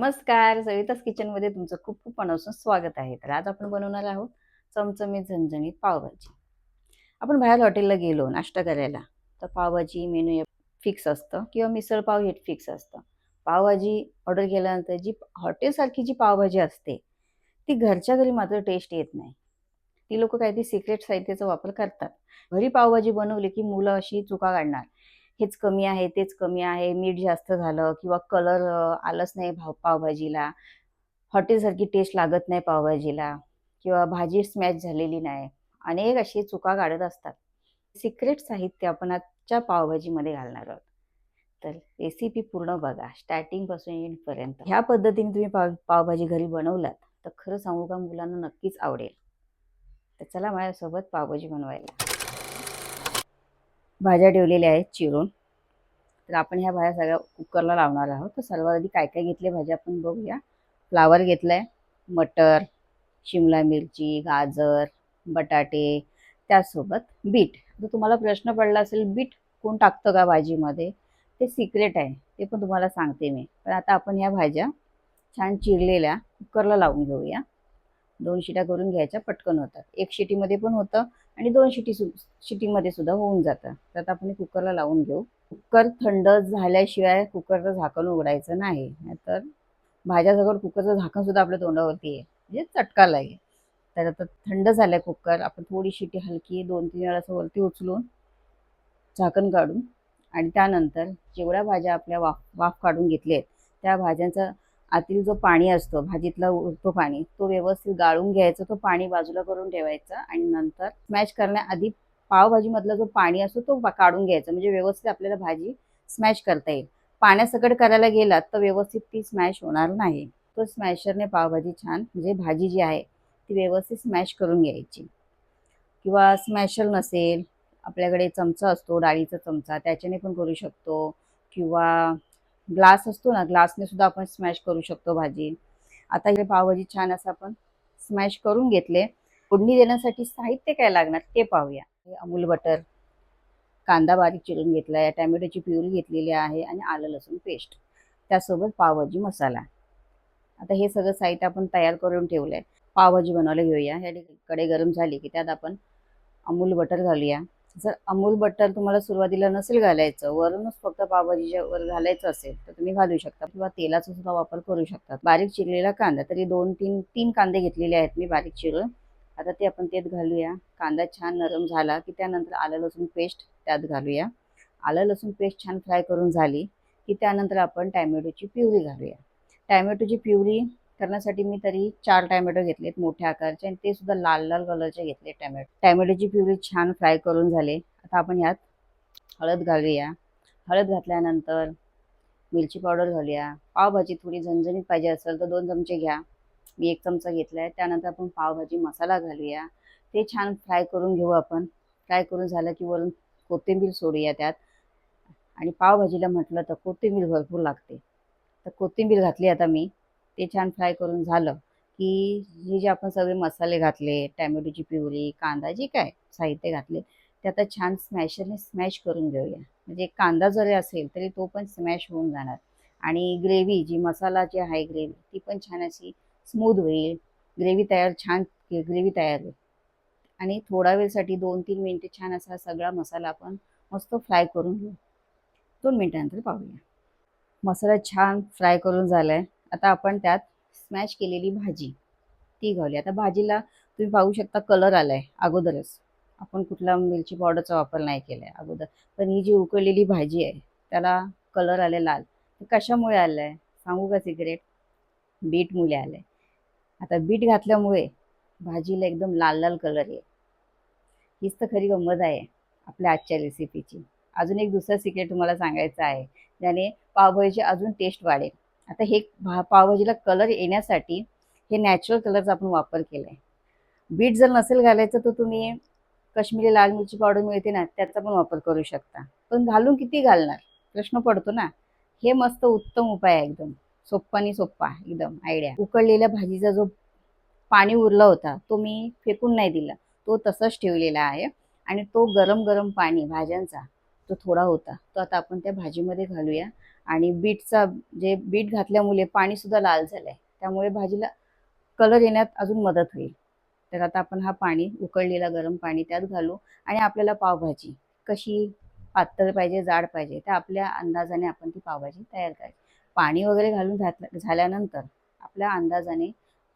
नमस्कार. सविताच किचनमध्ये तुमचं खूप खूप मनापासून स्वागत आहे. तर आज आपण बनवणार आहोत चमचमीत झणझणीत पावभाजी. आपण बाहेर हॉटेलला गेलो नाश्ता करायला तर पावभाजी मेनू फिक्स असतं किंवा मिसळ पाव हे फिक्स असतं. पावभाजी ऑर्डर केल्यानंतर जी हॉटेलसारखी जी पावभाजी असते ती घरच्या घरी मात्र टेस्ट येत नाही. ती लोक काहीतरी सिक्रेट साहित्याचा वापर करतात. घरी पावभाजी बनवली की मुलं अशी चुका काढणार. हेच कमी आहे तेच कमी आहे मीठ जास्त झालं किंवा कलर आलंच नाही भाव पावभाजीला. हॉटेलसारखी टेस्ट लागत नाही पावभाजीला किंवा भाजी स्मॅच झालेली नाही. अनेक अशी चुका काढत असतात. सिक्रेट साहित्य आपण आजच्या पावभाजीमध्ये घालणार आहोत. तर रेसिपी पूर्ण बघा स्टार्टिंगपासून एंडपर्यंत ह्या पद्धतीने तुम्ही पाव पावभाजी घरी बनवलात तर खरं सांगू का मुलांना नक्कीच आवडेल. तर चला माझ्यासोबत पावभाजी बनवायला. भाज्या ठेवलेल्या आहेत चिरून. तर आपण ह्या भाज्या सगळ्या कुकरला लावणार आहोत. तर सर्वात आधी काय काय घेतले भाज्या आपण बघूया. फ्लावर घेतला आहे मटर शिमला मिरची गाजर बटाटे त्याचसोबत बीट. जर तुम्हाला प्रश्न पडला असेल बीट कोण टाकतं का भाजीमध्ये? ते सिक्रेट आहे. ते पण तुम्हाला सांगते मी. पण आता आपण ह्या भाज्या छान चिरलेल्या कुकरला लावून घेऊया. दोन शिट्या करून घ्यायच्या पटकन होतात. एक शिटीमध्ये पण होतं आणि दोन शिटी सु शिटीमध्ये सुद्धा होऊन जातं. तर आता आपण कुकरला लावून घेऊ. कुकर थंड झाल्याशिवाय कुकरचं झाकण उघडायचं नाही. तर भाज्याजवळ कुकरचं झाकण सुद्धा आपल्या तोंडावरती आहे. म्हणजे चटका लागेल. तर आता थंड झालं कुकर. आपण थोडी शिटी हलकी दोन तीन वेळा असं वरती उचलून झाकण काढून आणि त्यानंतर जेवढ्या भाज्या आपल्या वाफ वाफ काढून घेतल्या आहेत त्या भाज्यांचा आतील जो पाणी असतो भाजीतला उरतो पाणी तो व्यवस्थित गाळून घ्यायचा तो पाणी बाजूला करून ठेवायचा आणि नंतर स्मॅश करण्याआधी पावभाजीमधला जो पाणी असतो तो काढून घ्यायचा. म्हणजे व्यवस्थित आपल्याला भाजी स्मॅश करता येईल. पाण्यासकट करायला गेलात तर व्यवस्थित ती स्मॅश होणार नाही. तो स्मॅशरने पावभाजी छान म्हणजे भाजी जी आहे ती व्यवस्थित स्मॅश करून घ्यायची. किंवा स्मॅशर नसेल आपल्याकडे चमचा असतो डाळीचा चमचा त्याच्याने पण करू शकतो. किंवा ग्लास असतो ना ग्लासने सुद्धा आपण स्मॅश करू शकतो भाजी. आता हे पावभाजी छान असं आपण स्मॅश करून घेतले. फोडणी देण्यासाठी साहित्य काय लागणार ते पाहूया. अमूल बटर कांदा बारीक चिरून घेतला आहे टॅमॅटोची प्युरी घेतलेली आहे आणि आलं लसूण पेस्ट. त्यासोबत पावभाजी मसाला. आता हे सगळं साहित्य आपण तयार करून ठेवलं आहे पावभाजी बनवायला घेऊया. ह्या कडे गरम झाली की त्यात आपण अमूल बटर घालूया. जर अमूल बटर तुम्हाला सुरुवातीला नसेल घालायचं वरूनच फक्त पावभाजीच्या वर घालायचं असेल तर तुम्ही घालू शकता किंवा तेलाचा सुद्धा वापर करू शकता. बारीक चिरलेला कांदा तरी दोन तीन तीन कांदे घेतलेले आहेत मी बारीक चिरून. आता ते आपण त्यात घालूया. कांदा छान नरम झाला की त्यानंतर आलं लसूण पेस्ट त्यात घालूया. आलं लसूण पेस्ट छान फ्राय करून झाली की त्यानंतर आपण टॅमॅटोची प्युरी घालूया. टॅमॅटोची प्युरी करण्यासाठी मी तरी चार टॅमॅटो घेतलेत मोठ्या आकारचे आणि ते सुद्धा लाल लाल कलरचे घेतले टॅमॅटो. टॅमॅटोची प्युरी छान फ्राय करून झाले. आता आपण ह्यात हळद घालूया. हळद घातल्यानंतर मिरची पावडर घालूया. पावभाजी थोडी झणझणीत पाहिजे असेल तर दोन चमचे घ्या. मी एक चमचा घेतला आहे त्यानंतर आपण पावभाजी मसाला घालूया. ते छान फ्राय करून घेऊ आपण. फ्राय करून झालं की वरून कोथिंबीर सोडूया त्यात. आणि पावभाजीला म्हटलं तर कोथिंबीर भरपूर लागते. तर कोथिंबीर घातली आता मी. ते छान फ्राय करून झालं की हे जे आपण सगळे मसाले घातले टॅमॅटोची प्युरी कांदा जे काय साहित्य घातले ते आता छान स्मॅशरने स्मॅश करून घेऊया. म्हणजे कांदा जरी असेल तरी तो पण स्मॅश होऊन जाणार. आणि ग्रेव्ही जी मसाला जी आहे ग्रेव्ही ती पण छान अशी स्मूथ होईल. ग्रेव्ही तयार छान ग्रेव्ही तयार होईल. आणि थोडा वेळसाठी दोन तीन मिनटे छान असा सगळा मसाला आपण मस्त फ्राय करून घेऊ. दोन मिनटानंतर पाहूया. मसाला छान फ्राय करून झाला आहे आता आपण त्यात स्मॅश केलेली भाजी. ती घावली आता भाजीला तुम्ही पाहू शकता कलर आला आहे अगोदरच. आपण कुठला मिरची पावडरचा वापर नाही केलाय आहे अगोदर. पण ही जी उकळलेली भाजी आहे त्याला कलर आले लाल. कशामुळे आलं आहे सांगू का सिक्रेट बीटमुळे आलं आहे आता बीट घातल्यामुळे भाजीला एकदम लाल लाल कलर आहे हीच तर खरी गंमत आहे आपल्या आजच्या रेसिपीची अजून एक दुसरं सिक्रेट तुम्हाला सांगायचं आहे. ज्याने पावभाजीची अजून टेस्ट वाढेल. आता हे पावभाजीला कलर येण्यासाठी हे नॅचरल कलरचा आपण वापर केला आहे बीट जर नसेल घालायचं तर तुम्ही कश्मीरी लाल मिरची पावडर मिळते ना त्याचा पण वापर करू शकता. पण घालून किती घालणार? प्रश्न पडतो ना. हे मस्त उत्तम उपाय आहे एकदम. सोप्पा आणि सोप्पा एकदम आयडिया उकळलेल्या भाजीचा जो पाणी उरला होता तो मी फेकून नाही दिला. तो तसाच ठेवलेला आहे आणि तो गरम गरम पाणी भाज्यांचा तो थोडा होता तो आता आपण त्या भाजीमध्ये घालूया. आणि बीटचा जे बीट घातल्यामुळे पाणीसुद्धा लाल लाल झालंय. त्यामुळे भाजीला कलर येण्यात अजून मदत होईल. तर आता आपण हा पाणी उकळलेला गरम पाणी त्यात घालू आणि आपल्याला पावभाजी कशी पातळ पाहिजे जाड पाहिजे त्या आपल्या अंदाजाने आपण ती पावभाजी तयार करायची. पाणी वगैरे घालून घातलं झाल्यानंतर आपल्या अंदाजाने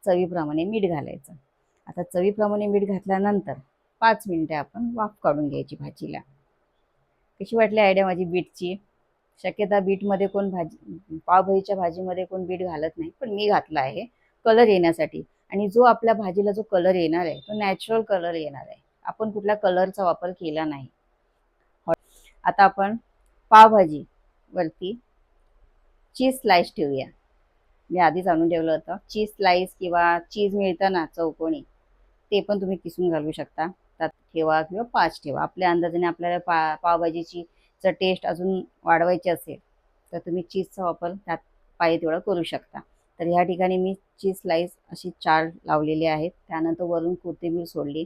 चवीप्रमाणे मीठ घालायचं. आता चवीप्रमाणे मीठ घातल्यानंतर पाच मिनिटे आपण वाफ काढून घ्यायची भाजीला. कशी वाटली आयडिया माझी बीटची? शक्यता बीटमध्ये कोण भाजी पावभाजीच्या भाजीमध्ये कोण बीट घालत नाही पण मी घातला आहे. कलर येण्यासाठी. आणि जो आपल्या भाजीला जो कलर येणार आहे तो नॅचरल कलर येणार आहे. आपण कुठल्या कलरचा वापर केला नाही. आता आपण पावभाजी वरती चीज स्लाइस ठेवूया. मी आधीच आणून ठेवलं होतं. चीज स्लाइस किंवा चीज मिळतं ना चौकोनी ते पण तुम्ही किसून घालू शकता. त्यात ठेवा किंवा पाच ठेवा. आपल्या अंदाजाने आपल्याला पा पावभाजीची जर टेस्ट अजून वाढवायची असेल तर तुम्ही चीजचा वापर त्यात पाहिजे तेवढा करू शकता. तर ह्या ठिकाणी मी चीज स्लाईस अशी चार लावलेली आहेत. त्यानंतर वरून कोथिंबीर सोडली.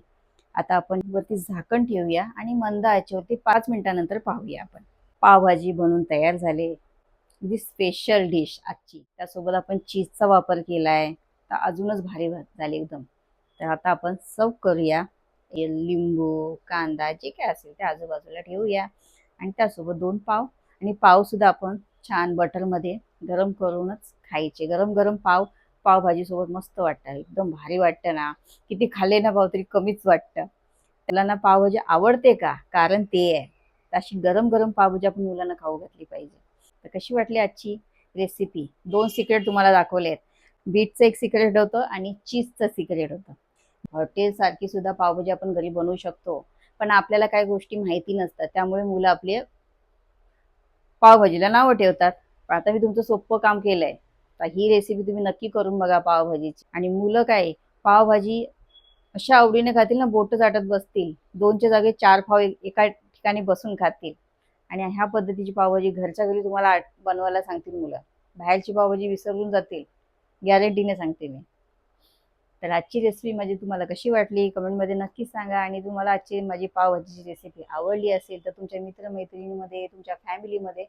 आता आपण वरती झाकण ठेवूया आणि मंद आचेवरती पाच मिनिटानंतर पाहूया आपण. पावभाजी बनवून तयार झाले. अगदी स्पेशल डिश आजची. त्यासोबत आपण चीजचा वापर केला आहे तर अजूनच भारी झाली एकदम. तर आता आपण सर्व करूया. लिंबू कांदा जे काय असेल ते आजूबाजूला ठेवूया. आणि त्यासोबत दोन पाव. आणि पावसुद्धा आपण छान बटरमध्ये गरम करूनच खायचे. गरम गरम पाव पावभाजीसोबत मस्त वाटतं. एकदम भारी वाटतं ना. किती खाल्ले ना पाव तरी कमीच वाटतं. त्याला ना पावभाजी आवडते का? कारण ते आहे. अशी गरम गरम पावभाजी आपण मुलांना खाऊ घातली पाहिजे. तर कशी वाटली आजची रेसिपी दोन सिक्रेट तुम्हाला दाखवले आहेत. बीटचं एक सिक्रेट होतं आणि चीजचं सिक्रेट होतं. हॉटेलसारखी सुद्धा पावभाजी आपण घरी बनवू शकतो. पण आपल्याला काही गोष्टी माहिती नसतात. त्यामुळे मुलं आपले पावभाजीला नावं ठेवतात. पण आता मी तुमचं सोपं काम केलंय. तर ही रेसिपी तुम्ही नक्की करून बघा पावभाजीची. आणि मुलं काय पावभाजी अशा आवडीने खातील ना बोट चाटत बसतील. दोनच्या जागे चार पाव एका ठिकाणी बसून खातील. आणि ह्या पद्धतीची पावभाजी घरच्या घरी तुम्हाला बनवायला सांगतील मुलं. बाहेरची पावभाजी विसरून जातील. गॅरंटीने सांगते मी. तर आजची रेसिपी माझी तुम्हाला कशी वाटली? कमेंटमध्ये नक्की सांगा आणि तुम्हाला आजची माझी पावभाजीची रेसिपी आवडली असेल तर तुमच्या मित्रमैत्रिणीमध्ये तुमच्या फॅमिलीमध्ये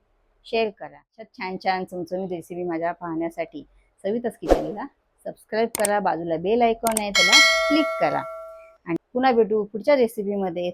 शेअर करा. अशा छान छान चमचमीत रेसिपी माझ्या पाहण्यासाठी सविताच किचनला सबस्क्राईब करा. बाजूला बेल आयकॉन आहे त्याला क्लिक करा. आणि पुन्हा भेटू पुढच्या रेसिपीमध्ये